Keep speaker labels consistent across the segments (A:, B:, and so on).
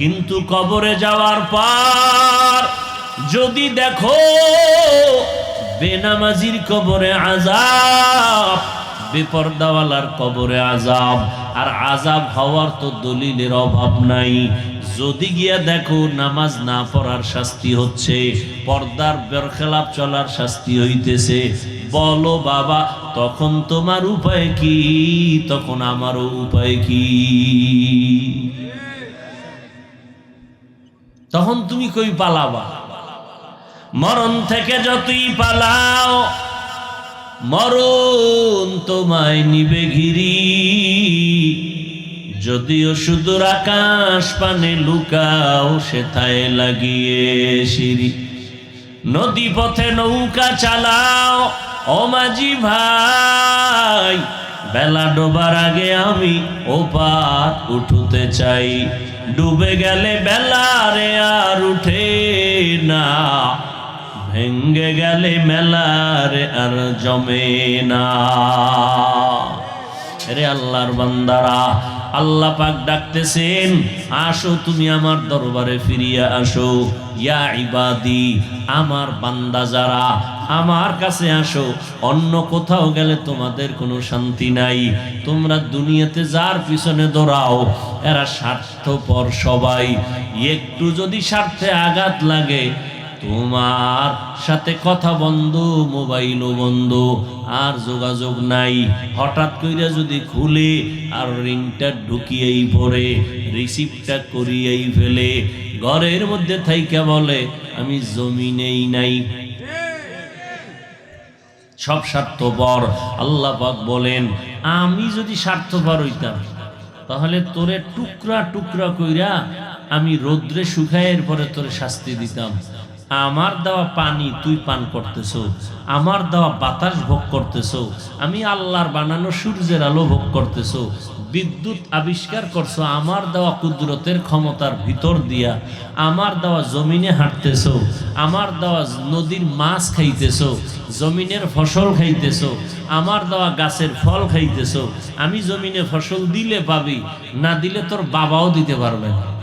A: কিন্তু কবরে যাওয়ার পর যদি দেখো বেনামাজির কবরে আজাব বেপর্দাওয়ালার কবরে আজাব আর আজাব হওয়ার তো দলিলের অভাব নাই। যদি গিয়া দেখো নামাজ না পড়ার শাস্তি হচ্ছে, পর্দার বেরখেলাপ চলার শাস্তি হইতেছে, বলো বাবা, তখন তোমার উপায় কি? তখন আমারও উপায় কি? তখন তুমি কই পালাবা? মরণ থেকে যতই পালাও, মরণ তোমায় নিবে ঘিরি। যদিও সুদূর আকাশ পানে লুকাও, সেথায় লাগিয়ে সিঁড়ি। নদী পথে নৌকা চালাও মাঝি ভাই, বেলা ডোবার আগে আমি ওপার উঠতে চাই। ডুবে গেলে বেলারে আর উঠে না। ভেঙ্গে গেলে মেলারে আর জমে না। রে আল্লাহর বান্দারা আল্লাহ পাক ডাকতেছেন, আসো তুমি আমার দরবারে ফিরিয়ে আসো। ইয়া ইবাদি, আমার বান্দা যারা আমার কাছে আসো, অন্য কোথাও গেলে তোমাদের কোনো শান্তি নাই। তোমরা দুনিয়াতে যার পিছনে দৌড়াও, এরা স্বার্থপর সবাই। একটু যদি স্বার্থে আঘাত লাগে তোমার সাথে কথা বন্ধ, মোবাইলও বন্ধ, আর যোগাযোগ নাই। হঠাৎ কইরা যদি খুলে আর রিংটা ঢুকিয়েই পড়ে, রিসিপ্টটা করিয়েই ফেলে, ঘরের মধ্যে থাইকা বলে, আমি জমিনেই নাই। সব স্বার্থপর, আল্লাহ বলেন, আমি যদি স্বার্থপর হইতাম, তাহলে তোরে টুকরা টুকরা কইরা আমি রোদ্রে শুকায়ের পরে তোরে শাস্তি দিতাম। আমার দেওয়া পানি তুই পান করতেছ, আমার দেওয়া বাতাস ভোগ করতেছ, আমি আল্লাহর বানানো সূর্যের আলো ভোগ করতেছ, বিদ্যুৎ আবিষ্কার করছ, আমার দেওয়া কুদরতের ক্ষমতার ভিতর দিয়া, আমার দেওয়া জমিনে হাঁটতেছ, আমার দেওয়া নদীর মাছ খাইতেছ, জমিনের ফসল খাইতেছ, আমার দেওয়া গাছের ফল খাইতেছ, আমি জমিনে ফসল দিলে পাবি, না দিলে তোর বাবাও দিতে পারবে না।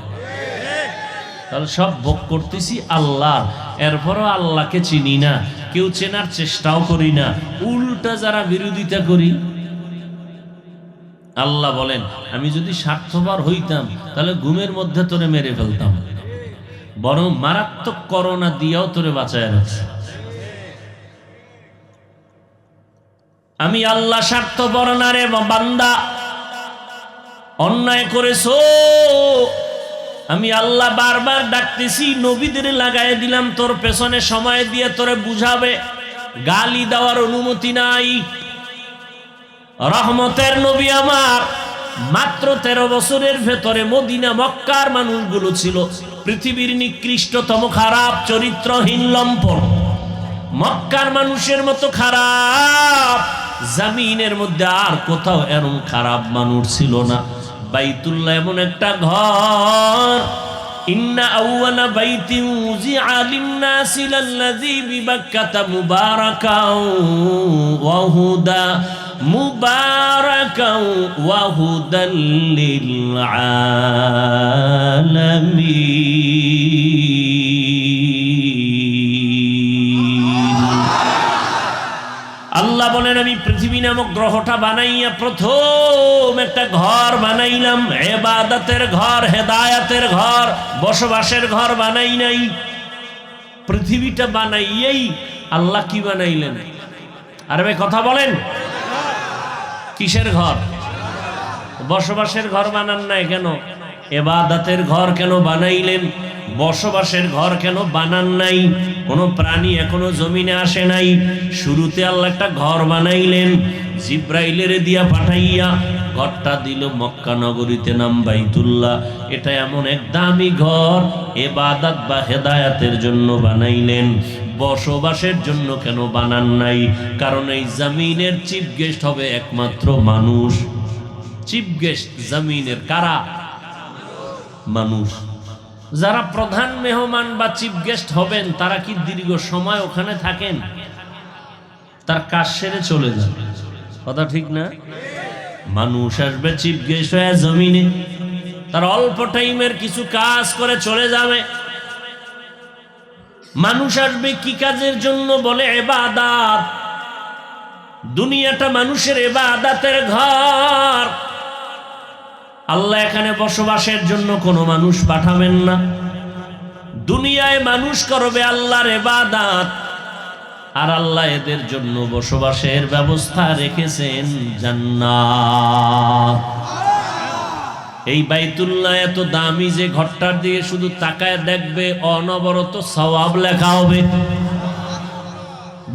A: তাহলে সব ভোগ করতেছি আল্লাহ এরপরও আল্লাহকে চিনি না, কেউ চেনার চেষ্টাও করি না। উল্টা যারা বিরোধিতা করি, আল্লাহ বলেন, আমি যদি স্বার্থবার হইতাম, তাহলে ঘুমের মধ্যে তোরে মেরে ফেলতাম। বরং মারাত্মক করোনা দিয়েও তোরে বাঁচায় রাখছে। আমি আল্লাহ স্বার্থপর না রে বান্দা। অন্যায় করেছ। আমি আল্লাহ বারবার ডাকতেছি, নবীদের লাগাই দিলাম, তোর পেছনে সময় দিয়ে তোরে বুঝাবে। গালি দেওয়ার অনুমতি নাই। রহমতের নবী আমার মাত্র তেরো বছরের ভেতরে মদিনা, মক্কার মানুষগুলো ছিল। পৃথিবীর নিকৃষ্টতম খারাপ, চরিত্রহীন লম্পন মক্কার মানুষের মতো খারাপ, জামিনের মধ্যে আর কোথাও এরম খারাপ মানুষ ছিল না। বাইতুল্লাহ এমন একটা ঘর। ইন্না আউয়ালা বাইতি উজিআ লিন-নাসি লাল্লাযী বিবাক্কাতা মুবারাকাও ওয়া হুদা, মুবারাকাও ওয়া হুদাল লিল পৃথিবী নামক গ্রহটা বানাইয়া প্রথম একটা ঘর বানাইলাম, এবাদতের ঘর, হেদায়াতের ঘর, বসবাসের ঘর বানাই নাই। পৃথিবীটা বানাইয়েই আল্লাহ কি বানাইলেন? আরে ভাই, কথা বলেন। কিসের ঘর? বসবাসের ঘর বানান নাই কেন? এবাদাতের ঘর কেন বানাইলেন? বসবাসের ঘর কেন বানান নাই? কোনো প্রাণী এখনও জমিনে আসে নাই। শুরুতে আল্লাহ একটা ঘর বানাইলেন, জিব্রাইলের দিয়া পাঠাইয়া ঘরটা দিল মক্কা নগরীতে নাম বাইতুল্লাহ। এটা এমন এক দামি ঘর, এবাদাত বা হেদায়াতের জন্য বানাইলেন। বসবাসের জন্য কেন বানান নাই? কারণ এই জামিনের চিফ গেস্ট হবে একমাত্র মানুষ। চিফ গেস্ট জামিনের কারা? মানুষ। যারা প্রধান মেহমান বা চিফ গেস্ট হবেন, তারা কি দীর্ঘ সময় ওখানে থাকেন? তার কাজ সেরে চলে যান। কথা ঠিক না? মানুষ আসবে চিফ গেস্ট হয়ে জমিনে। তার অল্প টাইমের কিছু কাজ করে চলে যাবে। মানুষ আসবে কি কাজের জন্য বলে এবাদাত? দুনিয়াটা মানুষের এবাদাতের ঘর। আল্লাহ এখানে বসবাসের জন্য কোনো মানুষ পাঠাবেন না। দুনিয়ায় মানুষ করবে আল্লাহর এবাদাত আর আল্লাহ এদের জন্য বসবাসের ব্যবস্থা রেখেছেন জান্নাত। এই বাইতুল্লাহ এত দামি যে ঘরটার দিকে শুধু তাকায় দেখবে, অনবরত সওয়াব লেখা হবে।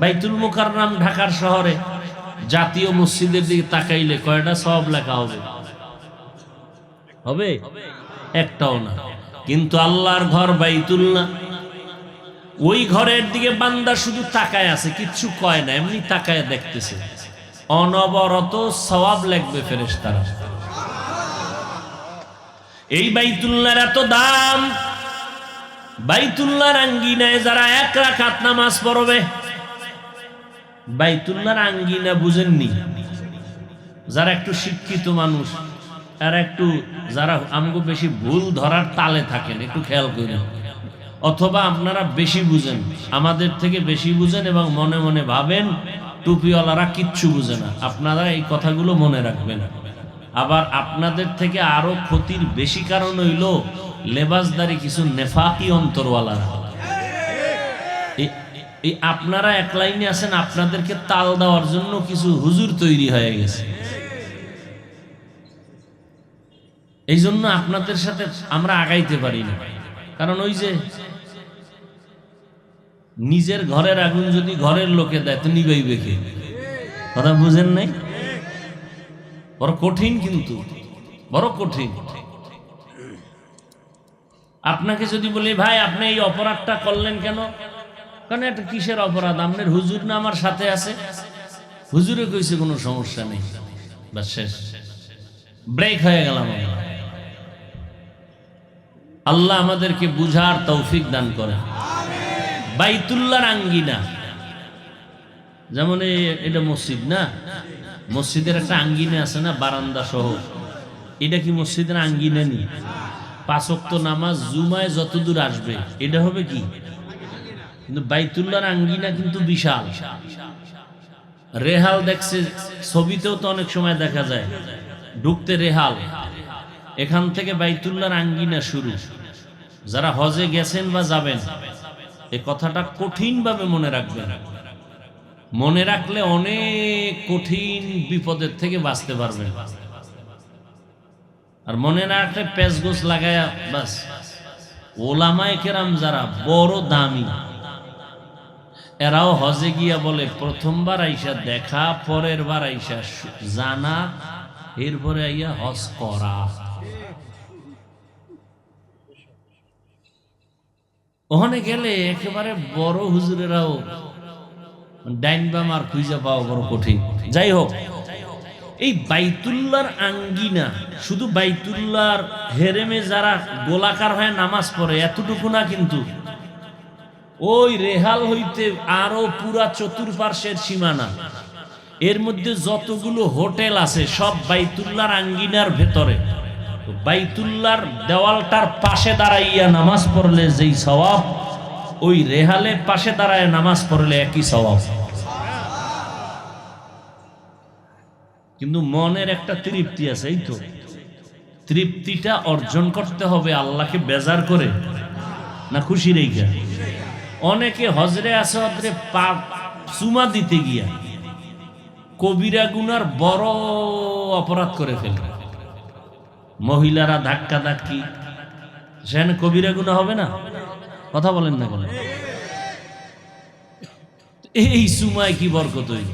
A: বাইতুল মুকাররাম ঢাকার শহরে জাতীয় মসজিদের দিকে তাকাইলে কয়টা সওয়াব লেখা হবে? হবে? একটাও না। কিন্তু আল্লাহর ঘর বাইতুল্লাহ, ওই ঘরের দিকে বান্দা শুধু তাকায় আছে, কিচ্ছু কয় না, এমনি তাকায় দেখতেছে। অনবরত সওয়াব লাগবে ফেরেশতারা। এই বাইতুল্লাহর এত দাম, বাইতুল্লাহর আঙ্গিনায় যারা এক রাকাত নামাজ পড়বে, বাইতুল্লাহর আঙ্গিনা বুঝেননি। যারা একটু শিক্ষিত মানুষ আর একটু যারা আমগো বেশি ভুল ধরার তালে থাকেন, একটু খেয়াল করেন অথবা আপনারা বেশি বুঝেন, আমাদের থেকে বেশি বুঝেন এবং মনে মনে ভাবেন, টুপিওয়ালারা কিচ্ছু বুঝে না। আপনারা এই কথাগুলো মনে রাখবেন। আবার আপনাদের থেকে আরও ক্ষতির বেশি কারণ হইল লেবাসদারি কিছু নেফাকি অন্তরওয়ালারা। এই আপনারা এক লাইনে আছেন, আপনাদেরকে তাল দেওয়ার জন্য কিছু হুজুর তৈরি হয়ে গেছে। এই জন্য আপনাদের সাথে আমরা আগাইতে পারি না। কারণ ওই যে নিজের ঘরের আগুন যদি ঘরের লোকে দেয়, তো নিবাইবে কে? কথা বুঝেন নাই? বড় কঠিন কিন্তু, বড় কঠিন। আপনাকে যদি বলি, ভাই, আপনি এই অপরাধটা করলেন কেন? কারণ এটা কিসের অপরাধ? আপনার হুজুর না আমার সাথে আছে? হুজুরে কইছে কোনো সমস্যা নেই। বাস শেষ। ব্রেক হয়ে গেলাম আমরা। আল্লাহ আমাদেরকে বুঝার তৌফিক দান করে বাইতুল্লাহর আঙ্গিনা। যেমন এটা মসজিদ না? মসজিদের একটা আঙ্গিনা আছে না, বারান্দা সহ। এটা কি মসজিদের আঙ্গিনা নি? পাঁচক্ত নামাজ জুমায় যতদূর আসবে, এটা হবে কি? কিন্তু বাইতুল্লাহর আঙ্গিনা কিন্তু বিশাল। রেহাল দেখছে, ছবিতেও তো অনেক সময় দেখা যায়। ঢুকতে রেহাল। এখান থেকে বাইতুল্লাহর আঙ্গিনা শুরু। যারা হজে গেছেন বা যাবেন, এ কথাটা কঠিনভাবে মনে রাখবেন। মনে রাখলে অনেক কঠিন বিপদের থেকে বাঁচতে পারবেন। আর মনে না রাখলে পেঁচগোছ লাগায়া বাস। ওলামায় কেরাম যারা বড় দামি, এরাও হজে গিয়া বলে, প্রথমবার আইসা দেখা পরের বার আইসা জানা, এরপরে আইয়া হজ করা। ওখানে গেলে একেবারে বড় হুজুরেরাও ডাইন বাম আর খুঁজে পাওয়া বড় কঠিন। যাই হোক, এই বাইতুল্লার আঙ্গিনা, শুধু বাইতুল্লার হেরেমে যারা গোলাকার হয়ে নামাজ পড়ে, এতটুকু না কিন্তু। ওই রেহাল হইতে আরও পুরা চতুর্পার্শ্বের সীমানা। এর মধ্যে যতগুলো হোটেল আছে, সব বাইতুল্লার আঙ্গিনার ভেতরে। বাইতুল্লার দেওয়ালটার পাশে দাঁড়াইয়া নামাজ পড়লে যেই সওয়াব, ওই রেহালের পাশে দাঁড়ায় নামাজ পড়লে একই সওয়াব। কিন্তু মনের একটা তৃপ্তি আছে, এই তো। তৃপ্তিটা অর্জন করতে হবে আল্লাহকে বেজার করে, না খুশি রেখা অনেকে হজরে আছে, হজরে পাপ চুমা দিতে গিয়া কবিরা গুনার বড় অপরাধ করে ফেলবে মহিলারা ধাক্কা ধাক্কি। সেখানে কবিরা গুণা হবে না? কথা বলেন না বলেন এই সুমায় কি বরকত হইল?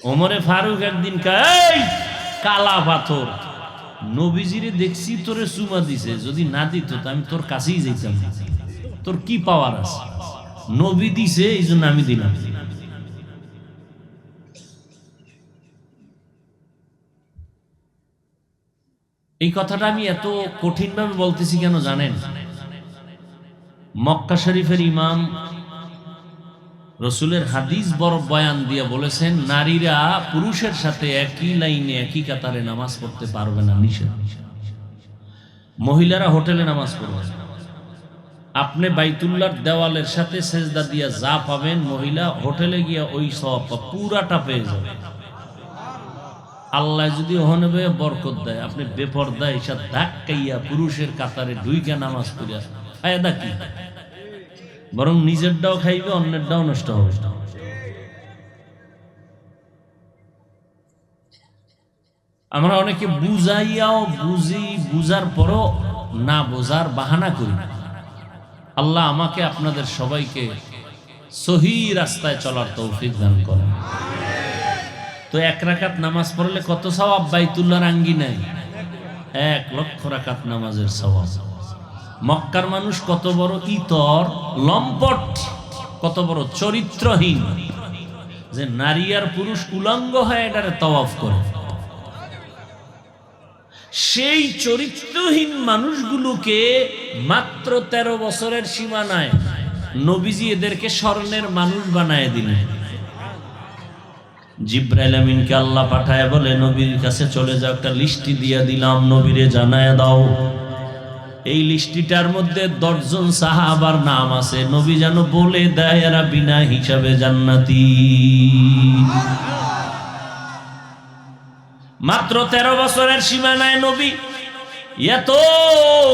A: ওমরে ফারুক একদিন কালা পাথর, নবীজিরে দেখছি তোরে চুমা দিছে, যদি না দিত আমি তোর কাছেই যেতাম তোর কি পাওয়ার আছে? নবী দিছে এই জন্য আমি দিলাম। এই কথাটা আমি এত কঠিনভাবে বলতেছি কেন জানেন? মক্কা শরীফের ইমাম রসুলের হাদিস বড় বয়ান দিয়ে বলেছেন, নারীরা পুরুষের সাথে একই লাইনে, একই কাতারে নামাজ পড়তে পারবে না মহিলারা হোটেলে নামাজ পড়বে আপনি বাইতুল্লার দেওয়ালের সাথে সেজদা দিয়া যা পাবেন, মহিলা হোটেলে গিয়া ওই সব পুরাটা পেয়ে যাবে। আল্লাহ যদি বয়ে বরকত দেয়, আপনি বেপরদা এসব ধাক্কাইয়া পুরুষের কাতারে ঢুইকা নামাজ পড়িয়া ফায়দা কি? বরং নিজেরটাও খাইবে, অন্যেরটাও নষ্ট হবে। আমরা অনেকে বুঝাইয়াও বুঝি, বুঝার পরও না বোঝার বাহানা করি আল্লাহ আমাকে আপনাদের সবাইকে সহি রাস্তায় চলার তৌফিক দান করেন। তো এক রাকাত নামাজ পড়লে কত সওয়াব? বাইতুল্লাহর আঙ্গি নাই। এক লক্ষ রাকাত নামাজের সওয়াব। মক্কার মানুষ কত বড় ইতর, লম্পট, কত বড় চরিত্রহীন যে নারী আর পুরুষ উলঙ্গ হয়ে এটারে তওয়াফ করে। সেই চরিত্রহীন মানুষগুলোকে মাত্র তেরো বছরের সীমানায় নবীজি এদেরকে স্বর্ণের মানুষ বানায় দিলেন। জিব্রাইল আমিনকে আল্লাহ পাঠায় বলে, নবীর কাছে চলে যাও, একটা লিস্টি দিয়ে দিলাম, নবীরে জানায় দাও। এই লিস্টিটার মধ্যে দশজন সাহাবার নাম আছে। নবী যেন বলে দেয়, এরা বিনা হিসাবে জান্নাতি। মাত্র তেরো বছরের সীমানায় নবী এত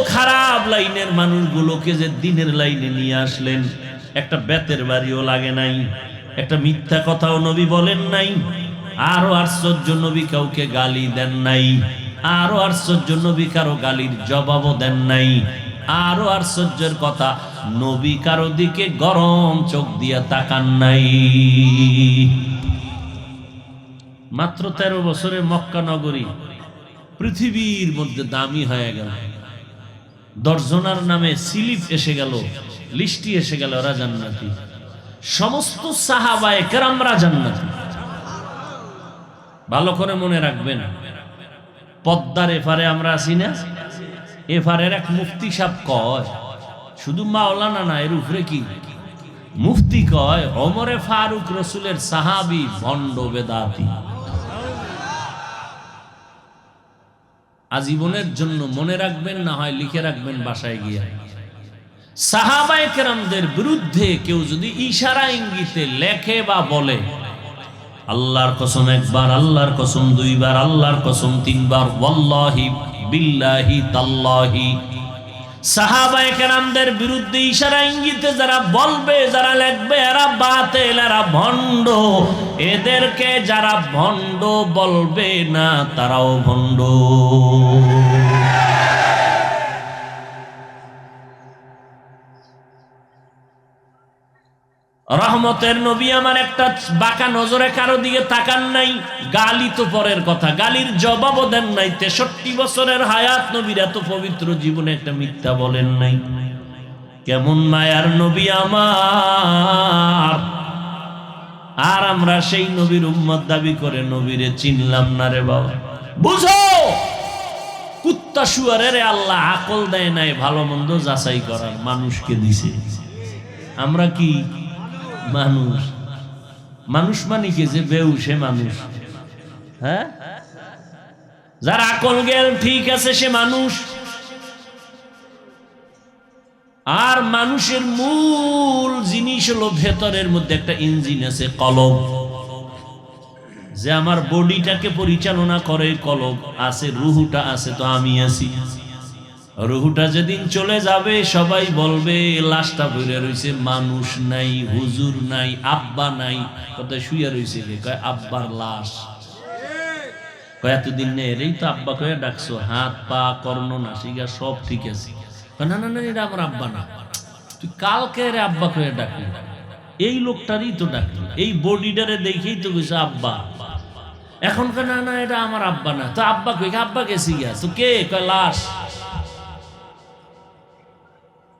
A: খারাপ লাইনের মানুষগুলোকে যে দিনের লাইনে নিয়ে আসলেন। একটা বেতের বাড়িও লাগে নাই। একটা মিথ্যা কথাও নবী বলেন নাই। আরও আশ্চর্য নবী কাউকে গালি দেন নাই। আরও আশ্চর্য নবী কারও গালির জবাবও দেন নাই। আরও আশ্চর্যের কথা, নবী কারও দিকে গরম চোখ দিয়া তাকান নাই। মাত্র তেরো বছরে মক্কা নগরী পৃথিবীর মধ্যে দামি হয়ে গেল। দর্জনার নামে সিলিপ এসে গেল, লিস্টি এসে গেল, ওরা জান্নাতি। সমস্ত সাহাবায়ে কেরামরা জান্নাতি। ভালো করে মনে রাখবেন, পদ্মার এফারে আমরা আছি না? এফারের এক মুফতি সাহ কয়, শুধু মাওলানা না, এর উপরে কি? মুফতি কয় অমরে ফারুক রসুলের সাহাবি ভণ্ড বেদাতি। আজীবনের জন্য মনে রাখবেন, না হয় লিখে রাখবেন বাসায় গিয়ে। সাহাবায়ে কেরামদের বিরুদ্ধে কেউ যদি ইশারা ইঙ্গিতে লেখে বা বলে, আল্লাহর কসম একবার, আল্লাহর কসম দুইবার, আল্লাহর কসম তিনবার, ওয়াল্লাহি বিল্লাহি তাল্লাহি। সাহাবায়ে কেরামদের বিরুদ্ধে ইশারা ইঙ্গিতে যারা বলবে, যারা লিখবে, এরা বাতেল, এরা ভণ্ড। এদেরকে যারা ভণ্ড বলবে না, তারাও ভণ্ড। রহমতের নবী আমার একটা বাঁকা নজরে কারও দিকে তাকান নাই। গালি তো পরের কথা। গালির জবাবও দেন নাই। তেষট্টি বছরের হায়াত নবীর এত পবিত্র জীবনে একটা মিথ্যা বলেন নাই। কেমন মায়ার নবী আমার। আর আমরা সেই নবীর উম্মত দাবি করে নবীরে চিনলাম না রে বাবা। বুঝো! কুত্তা শুয়ারের আল্লাহ আকল দেয় নাই, ভালো মন্দ যাচাই করার। মানুষকে দিছে। আমরা কি মানুষ। মানুষ মানে কি যে বেউ সে মানুষ? হ্যাঁ? যার আকল জ্ঞান ঠিক আছে, সে মানুষ। আর মানুষের মূল জিনিস হলো ভেতরের মধ্যে একটা ইঞ্জিন আছে কলব যে আমার বডিটাকে পরিচালনা করে কলব আছে, রুহুটা আছে, তো আমি আছি। রুহুটা যেদিন চলে যাবে, সবাই বলবে, লাশটা ভরে রয়েছে মানুষ নাই, হুজুর নাই, আব্বা নাই। কোথায় শুয়ে রয়েছে কয়, আব্বার লাশ। এতদিন নেই এরেই তো আব্বা কয়ে ডাকছো, হাত, পা, কর্ণ, নাসিকা, সব ঠিক আছে। না না না, এটা আমার আব্বা না। তুই কালকে রে আব্বা কয়ে ডাকলি। এই লোকটারই তো ডাকলি। এই বডিটারে দেখেই তো কইছে আব্বা। এখন না না, এটা আমার আব্বা না। তো আব্বা কই, আব্বা গেছি গিয়া? তো কে? কয়, লাশ।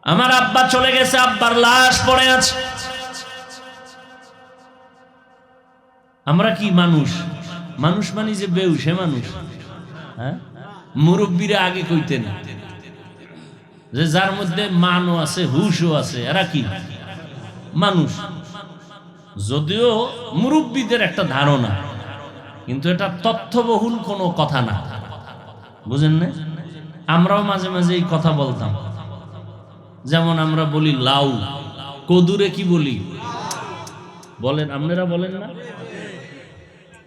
A: আমার আব্বা চলে গেছে, আব্বার লাশ পড়ে আছে। আমরা কি মানুষ? মানুষ মানে যে বেউ, সে মানুষ। হ্যাঁ? মুরব্বীরা আগে কইতেন, যে যার মধ্যে মানও আছে, হুশও আছে, এরা কি? মানুষ। যদিও মুরব্বীদের একটা ধারণা, কিন্তু এটা তথ্যবহুল কোনো কথা না। বুঝেন না? আমরাও মাঝে মাঝে এই কথা বলতাম। যেমন আমরা বলি লাউ, কদুরে কি বলি? বলেন, আপনারা বলেন না?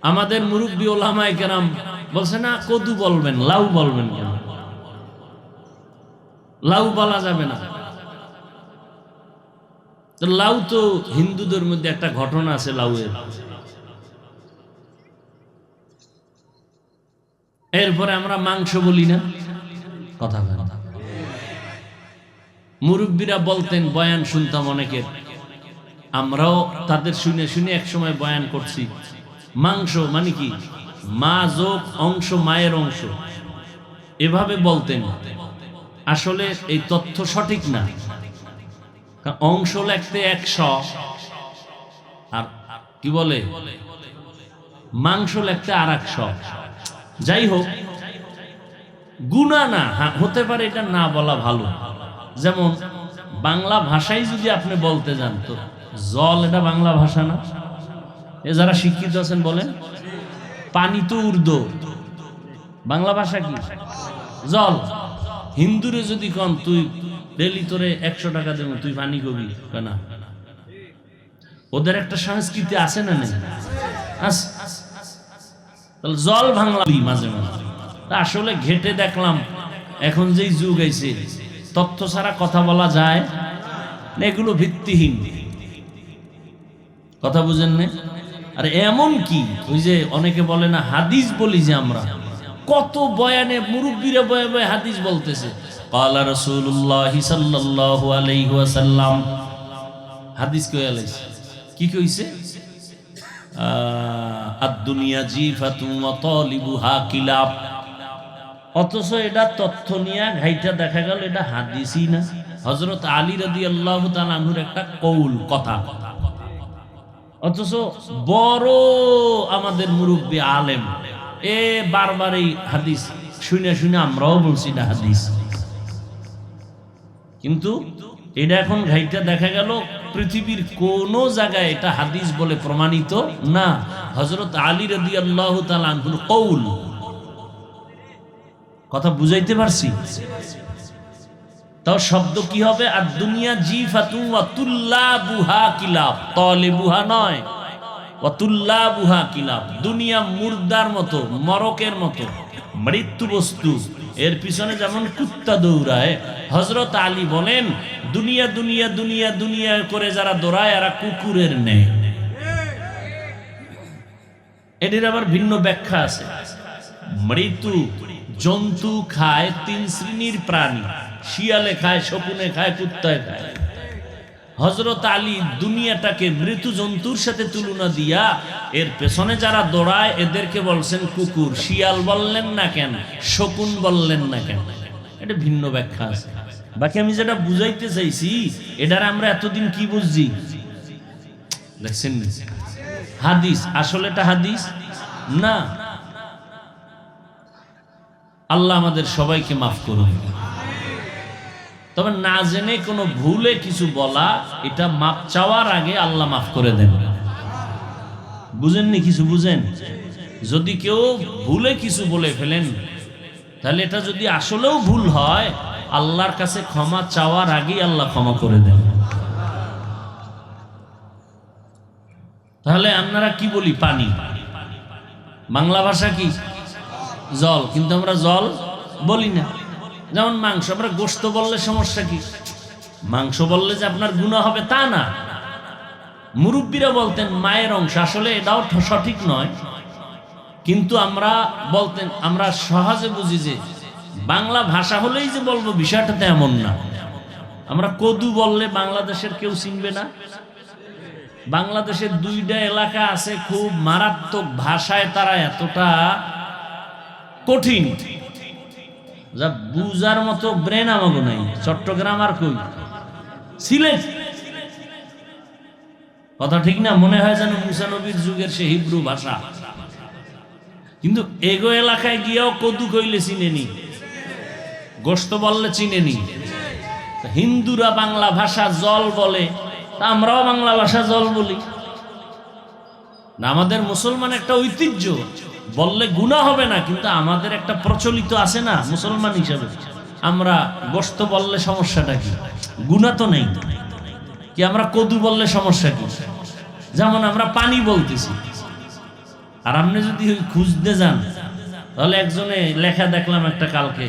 A: আমাদের মুরব্বী ওলামায় কেরাম বলছে, না, কদু বলবেন, লাউ বলবেন কেন? লাউ বলা যাবে না। তো লাউ তো হিন্দুদের মধ্যে একটা ঘটনা আছে লাউয়ের। এরপরে আমরা মাংস বলি না? কথা বলেন মুরব্বীরা বলতেন বয়ান শুনতাম অনেকের। আমরাও তাদের শুনে শুনে একসময় বয়ান করছি। মাংস মানে কি? মা যোগ অংশ মায়ের অংশ। এভাবে বলতেন। আসলে এই তথ্য সঠিক না। অংশ লেখতে একশো আর কি বলে? মাংস লেখতে আর একশো যাই হোক গুণা না হ্যাঁ, হতে পারে এটা না বলা ভালো। যেমন, বাংলা ভাষাই যদি আপনি বলতে যান তো, জল এটা বাংলা ভাষা না? এ যারা শিক্ষিত আছেন বলেন, পানি তো উর্দু। বাংলা ভাষা কি? জল। হিন্দুরে যদি কন, তুই ডেলি তোরে একশো টাকা দেব তুই পানি কবি না? ওদের একটা সংস্কৃতি আছে না নেই? তাহলে জল ভাঙলাম মাঝে মাঝে। আসলে ঘেটে দেখলাম, এখন যেই যুগ আইছে তথ্য ছাড়া কথা বলা যায় না। এগুলো ভিত্তিহীন। কথা বুঝেন না? আর এমন কি? ওই যে অনেকে বলে না, হাদিস বলি যে আমরা। কত বয়ানে মুরব্বীরা বয়ে বয়ে হাদিস বলতেছে। কালা রসুল্লাহ সাল্লাল্লাহু আলাইহি হাদিস কই আলাইছে। কি কইছে? আহ আদ দুনিয়া জিফাতু ওয়া তালিবুহা কিলাব। অথচ এটা তথ্য নিয়ে ঘাইটা দেখা গেল, এটা হাদিসই না। হজরত আলী রাদিয়াল্লাহু তাআলা আনহুর একটা কৌল, কথা। অথচ বড় আমাদের মুরব্বী আলেম। এ বারবার এই হাদিস, শুনে শুনে আমরাও বলছি না হাদিস। কিন্তু এটা এখন ঘাইটা দেখা গেল, পৃথিবীর কোন জায়গায় এটা হাদিস বলে প্রমাণিত না। হজরত আলী রদি আল্লাহ তালুর কৌল। কথা বুঝাইতে পারছি? তাও শব্দ কি হবে? আর দুনিয়া জি ফাতু বুহা তলে বুহা নয় বুহা দুনিয়া মুর্দার মতো, মরকের মতো মৃত্যু বস্তু এর পিছনে যেমন কুত্তা দৌড়ায় হজরত আলী বলেন, দুনিয়া দুনিয়া দুনিয়া দুনিয়া করে যারা দৌড়ায়, এরা কুকুরের নেয় এটির আবার ভিন্ন ব্যাখ্যা আছে। মৃত্যু জন্তু খায়, তিন শ্রেণির প্রাণী। শিয়ালে খায়, শকুনে খায়, কুত্তায় খায়। হজরত আলী দুনিয়াটাকে মৃত্যু জন্তুর সাথে তুলনা দিয়া এর পেছনে যারা দৌড়ায়, এদেরকে বলছেন কুকুর। শিয়াল বললেন না কেন? শকুন বললেন না কেন? এটা ভিন্ন ব্যাখ্যা আছে। বাকি আমি যেটা বুঝাইতে চাইছি, এটার আমরা এতদিন কি বুঝছি? দেখছেন হাদিস। আসলে এটা হাদিস? না। আল্লাহ আমাদের সবাইকে মাফ করুন। তবে না জেনে কোনো ভুলে কিছু বলা, এটা মাপ চাওয়ার আগে আল্লাহ মাফ করে দেন। বুঝেননি কিছু বুঝেন? যদি কেউ ভুলে কিছু বলে ফেলেন, তাহলে এটা যদি আসলেও ভুল হয়, আল্লাহর কাছে ক্ষমা চাওয়ার আগেই আল্লাহ ক্ষমা করে দেন। তাহলে আপনারা কি বলি পানি? বাংলা ভাষা কি? জল, কিন্তু আমরা জল বলি না। যেমন মাংস, আমরা গোস্ত বললে সমস্যা কি? মাংস বললে যে আপনার গুণা হবে তা না। মুরব্বীরা বলতেন, মায়ের অংশ। আসলে এটাও সঠিক নয়। কিন্তু আমরা বলতেন, আমরা সহজে বুঝি যে বাংলা ভাষা হলেই যে বলব বিষয়টা তো এমন না। আমরা কদু বললে বাংলাদেশের কেউ চিনবে না। বাংলাদেশের দুইটা এলাকা আছে, খুব মারাত্মক ভাষায় তারা এতটা কঠিন। যা বুজার মতো ব্রেন আমাকে নাই, চট্টগ্রাম আর কই? সিলেট। কথা ঠিক না, মনে হয় যেন মুসানবীর যুগের সে হিব্রু ভাষা। কিন্তু এগো এলাকায় গিয়েও কদু কইলে চিনেনি গোস্ত বললে চিনেনি। হিন্দুরা বাংলা ভাষা জল বলে, তা আমরাও বাংলা ভাষা জল বলি। না, আমাদের মুসলমান একটা ঐতিহ্য। বললে গুণা হবে না, কিন্তু আমাদের একটা প্রচলিত আছে না, মুসলমান হিসাবে। আমরা গোস্ত বললে সমস্যাটা কি? গুণা তো নেই। কি আমরা কদু বললে সমস্যা কি? যেমন আমরা পানি বলতেছি। আর আপনি যদি খুঁজতে যান, তাহলে একজনে লেখা দেখলাম একটা কালকে,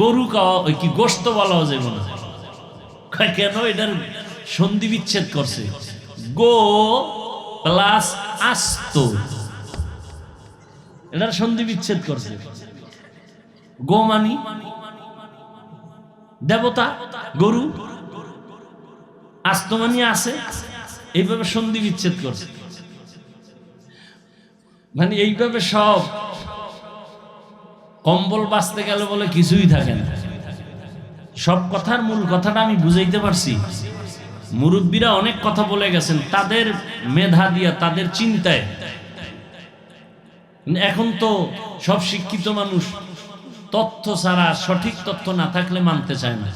A: গরু খাওয়া, ওই কি গোস্ত বলাও যাবে না কেন এটার সন্ধি বিচ্ছেদ করছে? গো প্লাস আস্ত। এটার সন্ধি বিচ্ছেদ করছে। গো মানি দেবতা, গরু আস্ত মানি আছে, এইভাবে সন্ধি বিচ্ছেদ করছে। মানে এইভাবে সব কম্বল বাঁচতে গেলে বলে কিছুই থাকে না। সব কথার মূল কথাটা আমি বুঝাইতে পারছি। মুরব্বীরা অনেক কথা বলে গেছেন, তাদের মেধা দিয়া, তাদের চিন্তায়। এখন তো সব শিক্ষিত মানুষ, তথ্য ছাড়া সঠিক তথ্য না থাকলে মানতে চায় না।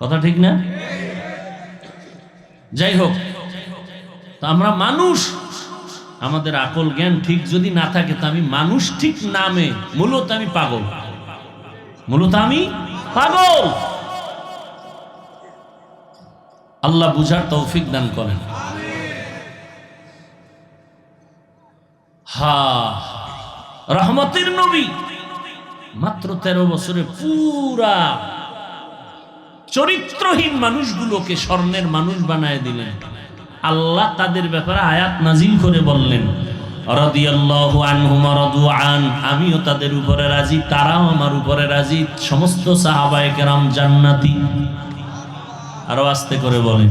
A: কথা ঠিক না? যাই হোক, তো আমরা মানুষ, আমাদের আকল জ্ঞান ঠিক যদি না থাকে, তো আমি মানুষ ঠিক নামে মূলত আমি পাগল। মূলত আমি পাগল। আল্লাহ বুঝার তৌফিক দান করেন। রহমতের নবী। মাত্র তেরো বছরে পুরা চরিত্রহীন মানুষগুলোকে স্বর্ণের মানুষ বানায় দিলেন। আল্লাহ তাদের ব্যাপারে আয়াত নাজিল করে বললেন আমিও তাদের উপরে রাজি, তারাও আমার উপরে রাজি, সমস্ত সাহাবায়ে কেরাম জান্নাতি। আরও আস্তে করে বলেন।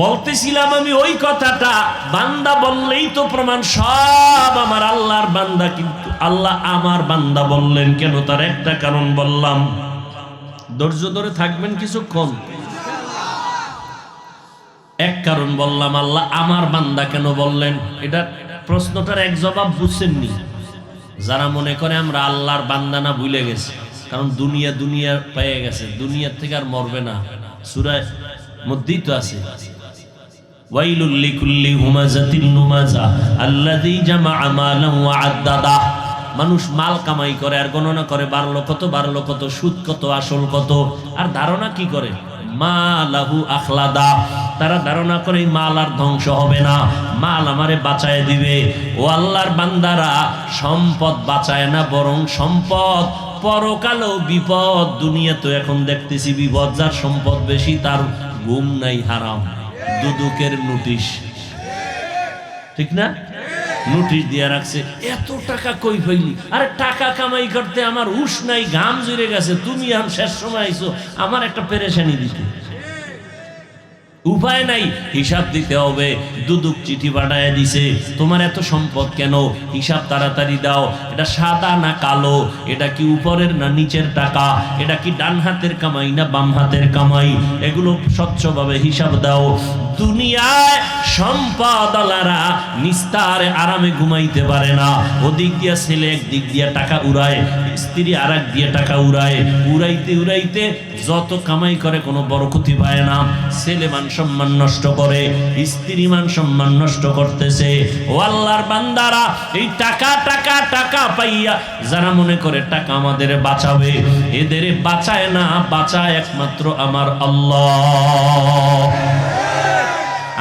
A: বলতেছিলাম আমি ওই কথাটা। বান্দা বললেই তো প্রমাণ, সব আমার আল্লাহর বান্দা, কিন্তু আল্লাহ আমার বান্দা বললেন কেন? তার একটা কারণ বললাম। ধৈর্য ধরে থাকবেন কিছুক্ষণ। এক কারণ বললাম, আল্লাহ আমার বান্দা কেন বললেন? এটা প্রশ্নটার এক জবাব বুঝছেননি। যারা মনে করে আমরা আল্লাহর বান্দা না, ভুলে গেছি। কারণ দুনিয়া দুনিয়া পেয়ে গেছে, দুনিয়ার থেকে আর মরবে না। সুরায় মধ্যেই তো আছে। মানুষ মাল কামাই করে আর গণনা করে বাড়লো কত বাড়লো কত, সুদ কত, আসল কত, আর ধারণা কি করে? মালাহু আখলাদা। তারা ধারণা করে মাল আর ধ্বংস হবে না। মাল আমারে বাঁচায় দিবে। ও আল্লাহর বান্দারা সম্পদ বাঁচায় না, বরং সম্পদ পরকালেও বিপদ। দুনিয়া তো এখন দেখতেছি বিপদ, যার সম্পদ বেশি, তার ঘুম নাই, হারাম। দুদুকের নোটিশ। ঠিক না? নোটিশ দিয়ে রাখছে, এত টাকা কই পাইলি? আরে টাকা কামাই করতে আমার উস নাই, ঘাম জুড়ে গেছে, তুমি আম শেষ সময় আইছো, আমার একটা পেরেশানি দিতে। উপায় নাই, হিসাব দিতে হবে। দুদুক চিঠি পাঠায় দিছে, তোমার এত সম্পদ কেন? হিসাব তাড়াতাড়ি দাও। এটা সাদা না কালো? এটা কি উপরের না নিচের টাকা? এটা কি ডান হাতের কামাই না বাম হাতের কামাই? এগুলো স্বচ্ছভাবে হিসাব দাও। দুনিয়ায় সম্পদলারা নিস্তারে আরামে ঘুমাইতে পারে না। ওদিক দিয়া ছেলে একদিক দিয়া টাকা উড়ায়, স্ত্রী আর এক দিয়ে টাকা উড়ায়। উড়াইতে উড়াইতে যত কামাই করে কোনো বড় ক্ষতি পায় না। ছেলে মান সম্মান নষ্ট করে, স্ত্রী মান সম্মান নষ্ট করতেছে। ও আল্লাহর বান্দারা, এই টাকা টাকা টাকা পাইয়া যারা মনে করে টাকা আমাদের বাঁচাবে, এদের বাঁচায় না, বাঁচায় একমাত্র আমার আল্লাহ।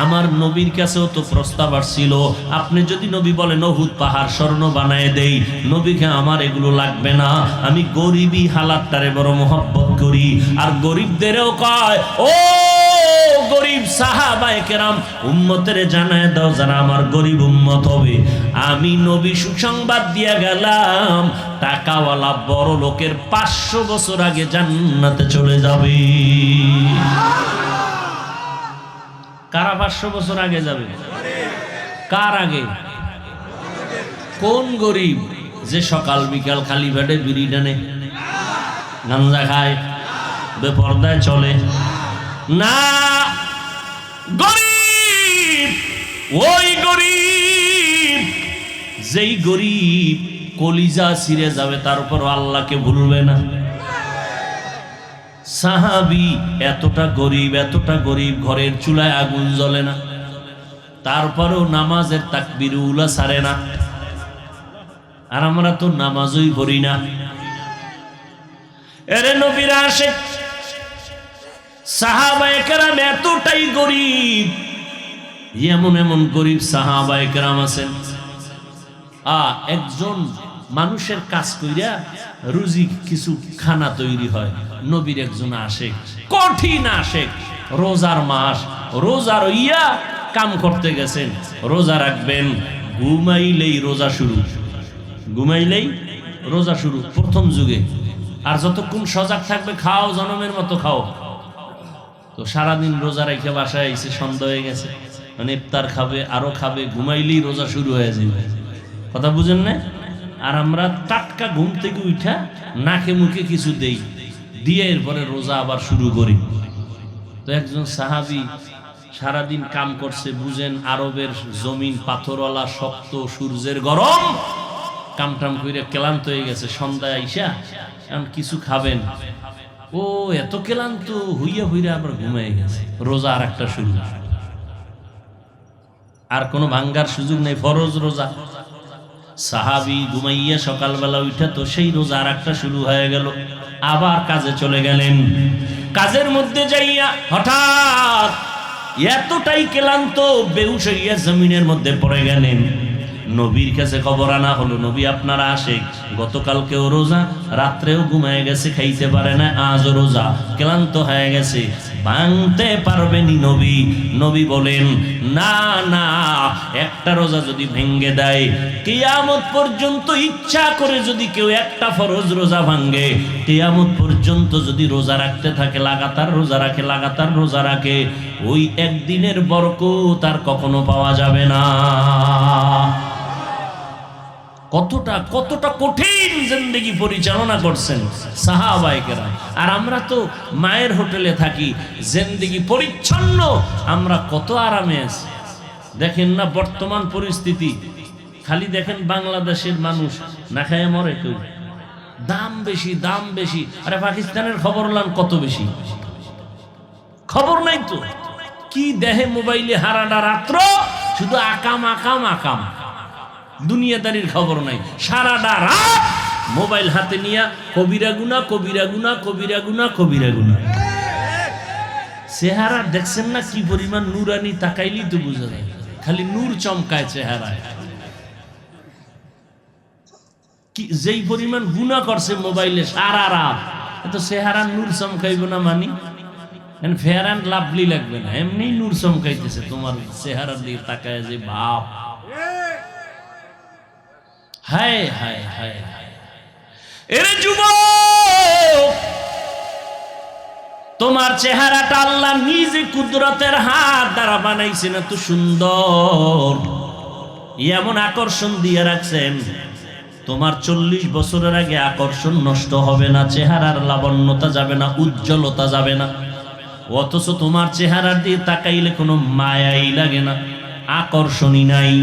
A: আমার নবীর কাছেও তো প্রস্তাব আসছিল। আপনি যদি নবী বলেন, অহুদ পাহাড় স্বর্ণ বানায় দেই, নবীকে আমার এগুলো লাগবে না। আমি গরিবই হালাতটারে বড় মোহব্বত করি। আর গরিবদেরও কয়, ও জানায় দাও আমার গরিব হবে। আমি নবী সুসংবাদ গেলাম, টাকাওয়ালা পাঁচশো বছর আগে জান্নাতে চলে যাবে। কারা পাঁচশো বছর আগে যাবে? কার আগে? কোন গরিব যে সকাল বিকাল খালি পেটে বিড়ি টানে গাঞ্জা খায়, বেপর্দায় চলে? না, গরিব, ওই গরিব যেই গরিব কলিজা ছিঁড়ে যাবে, তার উপর আল্লাহকে ভুলবে না। সাহাবি, এতটা গরিব এতটা গরিব, ঘরের চুলায় আগুন জ্বলে না। তারপরেও নামাজের তাকবির উলা সারে না। আর আমরা তো নামাজই পড়ি না। এরে নবীরা আসে। সাহাবায়ে কেরাম এতটাই গরিব। এমন এমন গরিব সাহাবায়ে কেরাম আছেন। আ, একজন মানুষের কাজ কইরা রুজি কিছু খানা তৈরি হয়। নবীর একজন আসে, কঠিন আসে। রোজার মাস, রোজার ইয়া কাম করতে গেছেন। রোজা রাখবেন, ঘুমাইলেই রোজা শুরু। ঘুমাইলেই রোজা শুরু, প্রথম যুগে। আর যতক্ষণ সজাগ থাকবে, খাও, জনমের মতো খাও। তো সারাদিন রোজা রেখে বাসায় এসে সন্ধ্যা হয়ে গেছে। মানে ইফতার খাবে, আরও খাবে, ঘুমাইলেই রোজা শুরু হয়ে যাবে। কথা বুঝেন না? আর আমরা টাটকা ঘুম থেকে উঠা নাকে মুখে কিছু দেই। দিয়ে এরপরে রোজা আবার শুরু করি। তো একজন সাহাবি সারাদিন কাম করছে, বুঝেন আরবের জমিন পাথরওয়ালা, শক্ত, সূর্যের গরম। কাম টাম করে ক্লান্ত হয়ে গেছে, সন্ধ্যায় আইসা এখন কিছু খাবেন। ও, এত ক্লান্ত, হইয়া হইয়া আবার ঘুমাই গেছে। রোজা আর একটা শুরু। আর কোনো ভাঙ্গার সুযোগ নেই, ফরজ রোজা। সাহাবি ঘুমাইয়া সকালবেলা উঠে তো সেই রোজা আর একটা শুরু হয়ে গেল। আবার কাজে চলে গেলেন। কাজের মধ্যে যাইয়া হঠাৎ এতটাই ক্লান্ত বেউস হইয়া জমিনের মধ্যে পড়ে গেলেন। নবীর কাছে খবর আনা হলো, নবী, আপনারা আসে, গতকালকেও রোজা, রাত্রেও ঘুমায় গেছে, খাইতে পারে না, আজও রোজা, ক্লান্ত হয়ে গেছে। ভাঙতে পারবেনি নবী। নবী বলেন, না না, একটা রোজা যদি ভেঙ্গে দেয়, কেয়ামত পর্যন্ত ইচ্ছা করে যদি কেউ একটা ফরজ রোজা ভাঙ্গে কেয়ামত পর্যন্ত যদি রোজা রাখতে থাকে, লাগাতার রোজা রাখে, লাগাতার রোজা রাখে, ওই একদিনের বরকত তার কখনো পাওয়া যাবে না। কতটা কতটা কঠিন জিন্দগি পরিচালনা করছেন সাহাবাইকেরা আর আমরা তো মায়ের হোটেলে থাকি, জিন্দগি পরিচ্ছন্ন, আমরা কত আরামে আছি। দেখেন না বর্তমান পরিস্থিতি, খালি দেখেন বাংলাদেশের মানুষ না খায় মরে কেউ। দাম বেশি দাম বেশি। আরে পাকিস্তানের খবর লান কত বেশি? খবর নাই তো। কি দেহে মোবাইলে হারানা রাত্র, শুধু আকাম আকাম আকাম। দুনিয়াদারির খবর নাই। সারাটা রাত মোবাইল হাতে নিয়া, কবিরা গুনা কবিরা গুনা কবিরা গুনা কবিরা গুনা চেহারা দেখছেন না কি পরিমাণ নুরানি তাকাইলি তো বুঝা যায়। খালি নূর চমকায় চেহারায়। যেই পরিমাণ গুণা করছে মোবাইলে সারা রাত এত চেহারা নূর চমকাইব না মানি? ফেয়ার অ্যান্ড লাভলি লাগবে না, এমনি নূর চমকাইতেছে তোমার চেহারা দিয়ে তাকায় যে ভাব হায় হায় হায় এরে যুবক, তোমার চেহারাটা আল্লাহ নিজে কুদরতের হাত দ্বারা বানাইছে না তো সুন্দর। এমন আকর্ষণ দিয়ে রাখছেন, তোমার চল্লিশ বছরের আগে আকর্ষণ নষ্ট হবে না, চেহারার লাবণ্যতা যাবে না, উজ্জ্বলতা যাবে না। অথচ তোমার চেহারার দিয়ে তাকাইলে কোনো মায়াই লাগে না, আকর্ষণই নাই।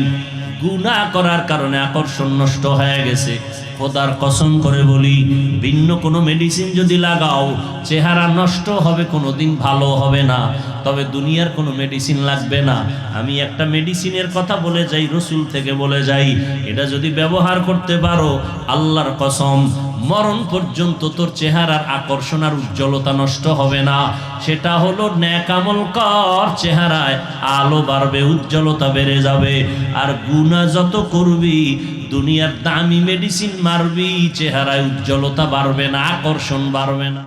A: গুণা করার কারণে আকর্ষণ নষ্ট হয়ে গেছে। খোদার কসম করে বলি, ভিন্ন কোনো মেডিসিন যদি লাগাও, চেহারা নষ্ট হবে কোনো দিন ভালো হবে না। তবে দুনিয়ার কোনো মেডিসিন লাগবে না। আমি একটা মেডিসিনের কথা বলে যাই, রসুল থেকে বলে যাই, এটা যদি ব্যবহার করতে পারো, আল্লাহর কসম, মরণ পর্যন্ত তোর চেহারার আকর্ষণ আর উজ্জ্বলতা নষ্ট হবে না। সেটা হলো ন্যাকামল কর, চেহারায় আলো বাড়বে, উজ্জ্বলতা বেড়ে যাবে। আর গুণা যত করবি দুনিয়ার দামি মেডিসিন মারবি চেহারায় উজ্জ্বলতা বাড়বে না আকর্ষণ বাড়বে না।